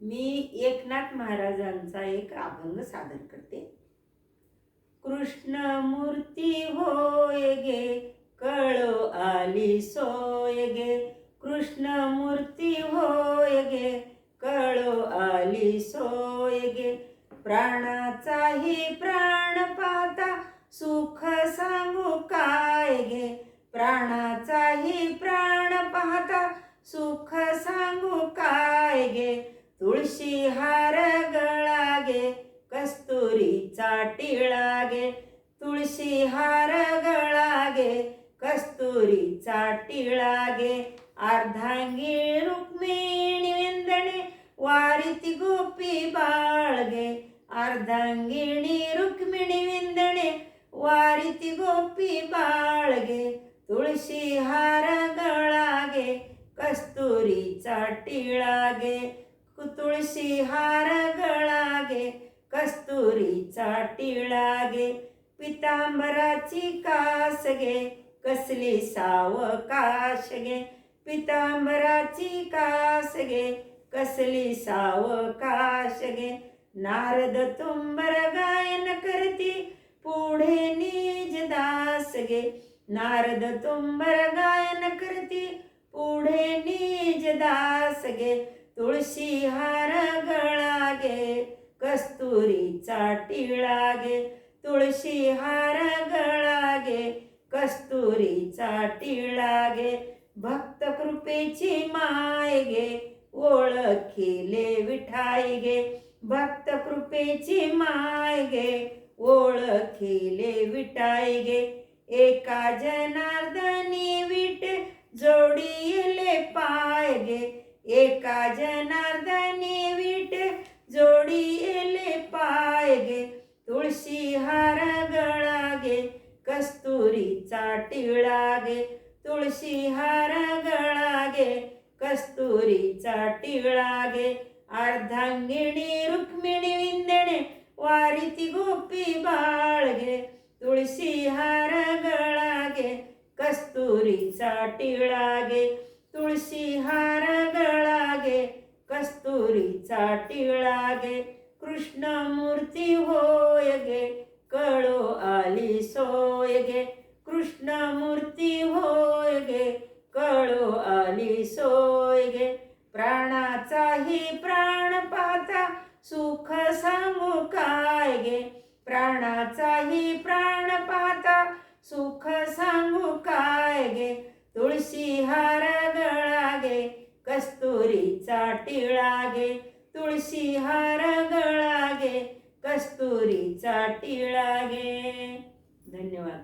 मी एकनाथ महाराजांचा एक अभंग सादर करते. कृष्ण मूर्ती होय गे कळो आली सोय गे कृष्ण मूर्ती होय गे कळो आली सोय गे प्राणाचाही प्राण पाता सुख सांगू काय गे प्राणाचाही प्राण पाहता सुख सांगू काय गे तुळशी हार गळा गे कस्तुरीचा टिळा गे तुळशी हार गळा गे कस्तुरीचा टिळा गे अर्धांगी रुक्मिणी विंदणे वारिती गोपी बाळगे. अर्धांगिणी रुक्मिणी विंदणे वारिती गोपी बाळगे. तुळशी हार गळागे कस्तुरीचा टिळागे तुळशी हार गळागे कस्तुरीचा टिळागे पितांबराची कास गे कसली सावकाश गे पितांबराची कास गे कसली सावकाश गे नारद तुंबर गायन करती पुढे निज दास गे नारद तुंबर गायन करती पुढे निज दास गे तुळशी हार गळागे कस्तुरीचा टिळागे तुळशी हार गळागे कस्तुरीचा टिळागे भक्त कृपेची माय गे ओळखिले विठाई गे भक्त कृपेची माय गे ओळखिले विटाई गे एका जनार्दनी विट जोडीले पाय गे एका जनार्दनी विट जोडीले पाय गे तुळशी हार गळा गे कस्तुरीचा टिळा गे तुळशी हार गळा गे कस्तुरीचा टिळा गे अर्धांगिणी रुक्मिणी विंदणे वारिती गोपी बाळगे तुळशी हार गळागे कस्तुरीचा टिळागे तुळशी होळीचा टिळागे कृष्ण मूर्ती होय गे कळो आली सोय गे कृष्ण मूर्ती होय गे कळो आली सोय गे. प्राणाचाही प्राण पाता सुख सांगू काय गे? प्राणाचाही प्राण पाता सुख सांगू काय गे? तुळशी हार टिळा गे तुळशी हार गळा गे कस्तुरीचा टिळा गे धन्यवाद.